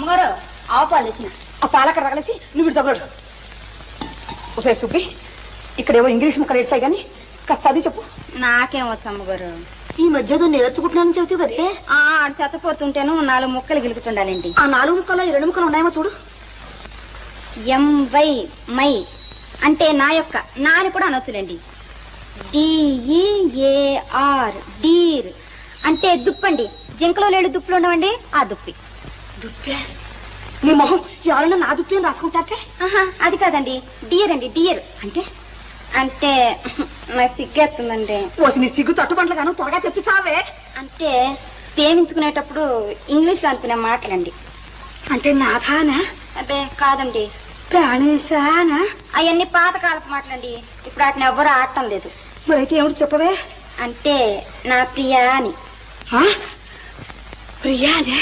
అమ్మగారు ఆవు పాలు తెచ్చిన. ఆ పాలక్కడ తగలేసి నువ్వు ఇటు తగలడు. ఒకసారి సుబ్బి ఇక్కడేవో ఇంగ్లీష్ ముక్కలు ఏడ్చాయి కానీ కాస్త చదివి చెప్పు. నాకేం వచ్చు అమ్మగారు? ఈ మధ్య ఏదో నేర్చుకుంటున్నానని చెబుతావు కదే. ఆ ఆడు శతపోతుంటేను నాలుగు ముక్కలు గిలుకుతుండాలండి ఆ నాలుగు ముక్కలు ఈ రెండు ముక్కలు ఉన్నాయేమో చూడు. ఎం వై మై అంటే నా యొక్క నా అని కూడా అనొచ్చులేండి. డిఈఏఆర్ డీర్ అంటే దుప్పండి. జింకలో లేడు దుప్పులు ఉండవండి ఆ దుప్పి. దుప్పే నీ మొహం ఎవరైనా నా దుప్పి రాసుకుంటారే అది కాదండి. డియర్ అండి డియర్. అంటే? అంటే నాకు సిగ్గేస్తుందండి. నీ సిగ్గు తట్టుబంట్ల గాను త్వరగా చెప్పి చావే. అంటే ప్రేమించుకునేటప్పుడు ఇంగ్లీష్లో అనుకునే మాటలండి. అంటే నాథానా? అదే కాదండి. ప్రాణేశానా? అవన్నీ పాతకాలపు మాటలండి. ఇప్పుడు వాటిని ఎవ్వరూ ఆడటం లేదు. మరైతే ఏమిటి చెప్పవే? అంటే నా ప్రియా అని? ప్రియానే?